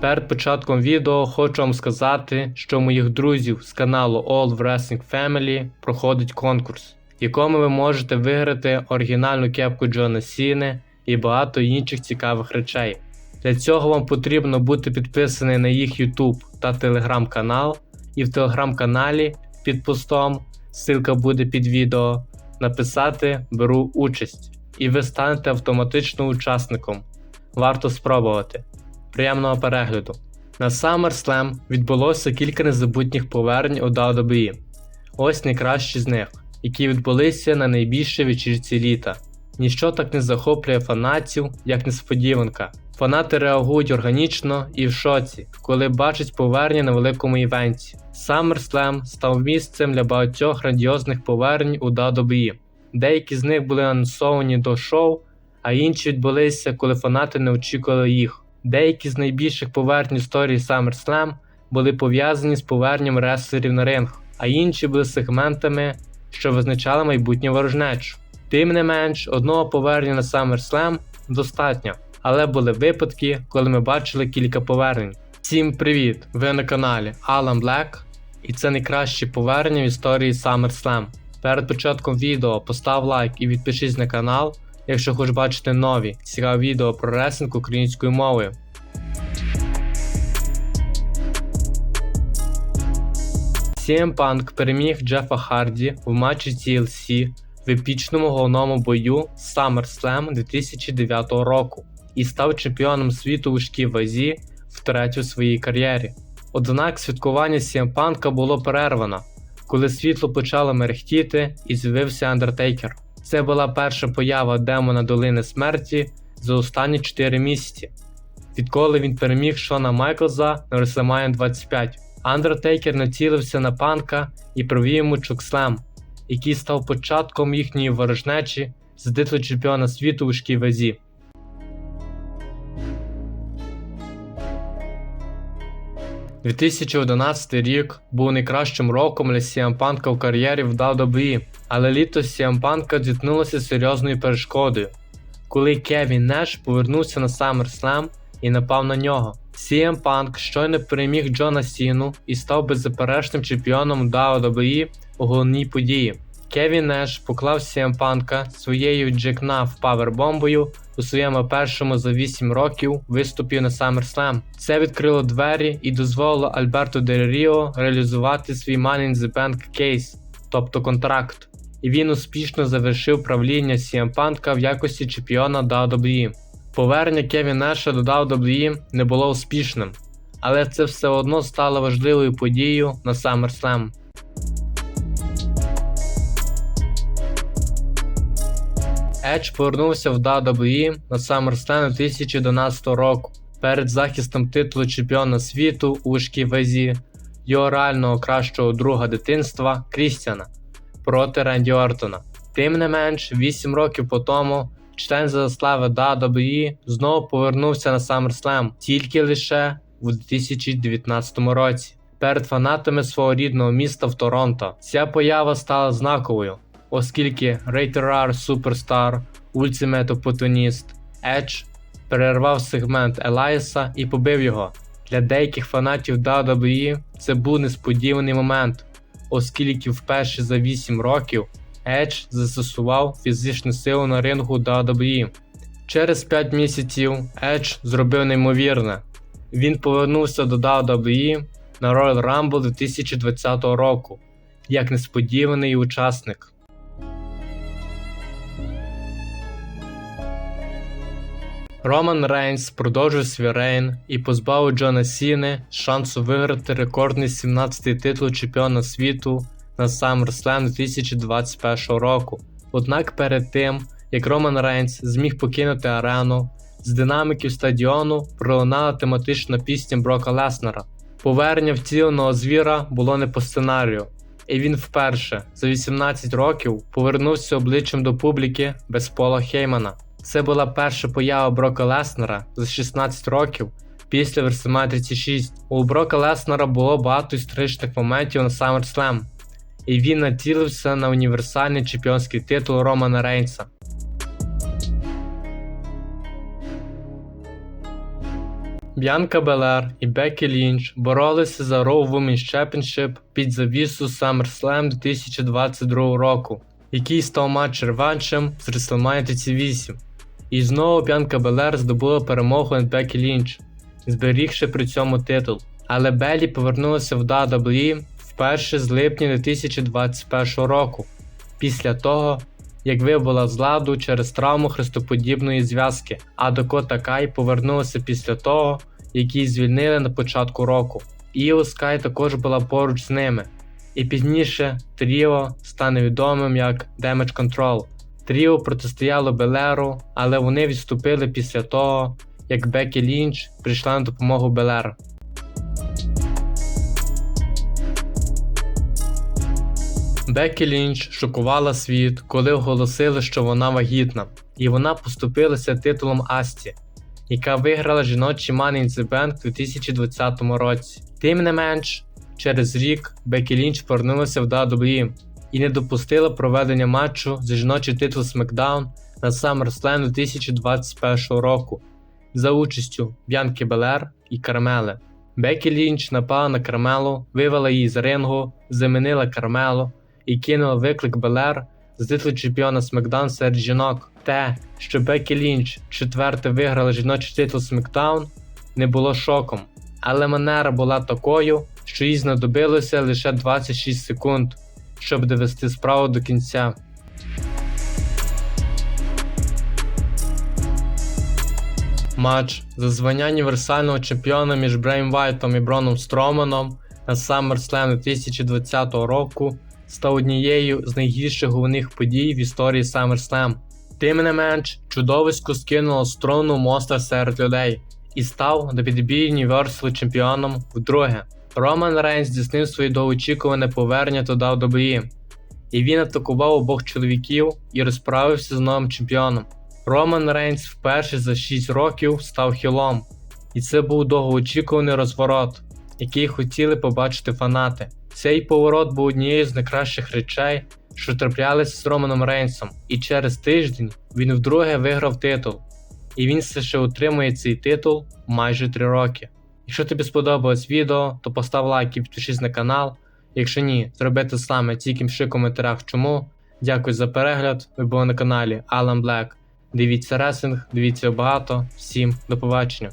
Перед початком відео хочу вам сказати, що у моїх друзів з каналу All Wrestling Family проходить конкурс, в якому ви можете виграти оригінальну кепку Джона Сіни і багато інших цікавих речей. Для цього вам потрібно бути підписаний на їх YouTube та Telegram канал, і в телеграм-каналі під постом, ссылка буде під відео, написати Беру участь, і ви станете автоматично учасником. Варто спробувати. Приємного перегляду. На SummerSlam відбулося кілька незабутніх повернень у WWE. Ось найкращі з них, які відбулися на найбільшій вечірці літа. Ніщо так не захоплює фанатів, як несподіванка. Фанати реагують органічно і в шоці, коли бачать повернення на великому івенті. SummerSlam став місцем для багатьох грандіозних повернень у WWE. Деякі з них були анонсовані до шоу, а інші відбулися, коли фанати не очікували їх. Деякі з найбільших повернень історії SummerSlam були пов'язані з поверненням реслерів на ринг, а інші були сегментами, що визначали майбутнє ворожнечу. Тим не менш, одного повернення на SummerSlam достатньо, але були випадки, коли ми бачили кілька повернень. Всім привіт! Ви на каналі Alan Black, і це найкраще повернення в історії SummerSlam. Перед початком відео постав лайк і підпишись на канал, якщо хочеш бачити нові цікаві відео про ресинг українською мовою. CM Punk переміг Джефа Харді в матчі TLC в епічному головному бою SummerSlam 2009 року і став чемпіоном світу у важкій вазі втретє в своїй кар'єрі. Однак святкування CM Punk було перервано, коли світло почало мерехтіти і з'явився Undertaker. Це була перша поява демона Долини Смерті за останні 4 місяці, відколи він переміг Шона Майклза на WrestleMania 25. Андертейкер націлився на панка і провів йому чокслем, який став початком їхньої ворожнечі з титулу чемпіона світу у шкій вазі. – 2011 рік був найкращим роком для CM Punk в кар'єрі в WWE, але літо CM Punk зіткнулося з серйозною перешкодою, коли Кевін Неш повернувся на SummerSlam і напав на нього. CM Punk щойно переміг Джона Сіну і став беззаперечним чемпіоном WWE у головній події. Кевін Неш поклав CM Punk своєю джекнаф павербомбою у своєму першому за 8 років виступі на SummerSlam. Це відкрило двері і дозволило Альберту Дель Ріо реалізувати свій Money in the Bank кейс, тобто контракт. І він успішно завершив правління CM Punk в якості чемпіона WWE. Повернення Кевін Неша до WWE не було успішним, але це все одно стало важливою подією на SummerSlam. Едж повернувся в WWE на SummerSlam 2011 року перед захистом титулу чемпіона світу у важкій вазі його реального кращого друга дитинства Крістіана проти Ренді Ортона. Тим не менш, 8 років по тому член заслави WWE знову повернувся на SummerSlam тільки лише у 2019 році перед фанатами свого рідного міста в Торонто. Ця поява стала знаковою, оскільки R Superstar Ultimate Opportunist Edge перервав сегмент Елайса і побив його. Для деяких фанатів WWE це був несподіваний момент, оскільки вперше за 8 років Edge застосував фізичну силу на рингу WWE. Через 5 місяців Edge зробив неймовірне. Він повернувся до WWE на Royal Rumble 2020 року як несподіваний учасник. Роман Рейнс продовжив свій рейн і позбавив Джона Сіни шансу виграти рекордний 17-й титул чемпіона світу на SummerSlam 2021 року. Однак перед тим, як Роман Рейнс зміг покинути арену, з динаміків стадіону пролунала тематична пісня Брока Леснера. Повернення втіленого звіра було не по сценарію, і він вперше за 18 років повернувся обличчям до публіки без Пола Хеймана. Це була перша поява Брока Леснера за 16 років після WrestleMania 36. У Брока Леснера було багато історичних моментів на SummerSlam, і він націлився на універсальний чемпіонський титул Романа Рейнса. Б'янка Белер і Бекі Лінч боролися за Raw Women's Championship під завісу SummerSlam 2022 року, який став матч реваншем з WrestleMania 38. І знову Б'янка Белер здобула перемогу над Бекі Лінч, зберігши при цьому титул. Але Белі повернулася в WWE вперше з липня 2021 року, після того, як вибула з ладу через травму хрестоподібної зв'язки, а Дакота Кай повернулася після того, як її звільнили на початку року. Іо Скай також була поруч з ними. І пізніше Тріо стане відомим як Damage Control. Тріо протистояло Белеру, але вони відступили після того, як Бекі Лінч прийшла на допомогу Белеру. Бекі Лінч шокувала світ, коли оголосили, що вона вагітна, і вона поступилася титулом Асті, яка виграла жіночий Money in the Bank у 2020 році. Тим не менш, через рік Бекі Лінч повернулася в WWE і не допустила проведення матчу за жіночий титул SmackDown на SummerSlam 2021 року за участю Б'янки Белер і Кармели. Бекі Лінч напала на Кармелу, вивела її з рингу, замінила Кармелу і кинула виклик Белер з титулу чемпіона SmackDown серед жінок. Те, що Бекі Лінч четверте виграла жіночий титул SmackDown, не було шоком, але манера була такою, що їй знадобилося лише 26 секунд, щоб довести справу до кінця. Матч за звання універсального чемпіона між Брейм Вайтом і Броном Строманом на SummerSlam 2020 року став однією з найгірших головних подій в історії SummerSlam. Тим не менш, чудовисько скинуло з трону моста серед людей і став до підбій Universal чемпіоном вдруге. Роман Рейнс здійснив своє довгоочікуване повернення до WWE, і він атакував обох чоловіків і розправився з новим чемпіоном. Роман Рейнс вперше за 6 років став хілом, і це був довгоочікуваний розворот, який хотіли побачити фанати. Цей поворот був однією з найкращих речей, що траплялися з Романом Рейнсом, і через тиждень він вдруге виграв титул. І він все ще утримує цей титул майже 3 роки. Якщо тобі сподобалось відео, то постав лайк і підпишись на канал. Якщо ні, зроби те саме, тільки пиши в коментарях чому. Дякую за перегляд. Ви були на каналі Alan Black. Дивіться ресинг, дивіться багато. Всім до побачення.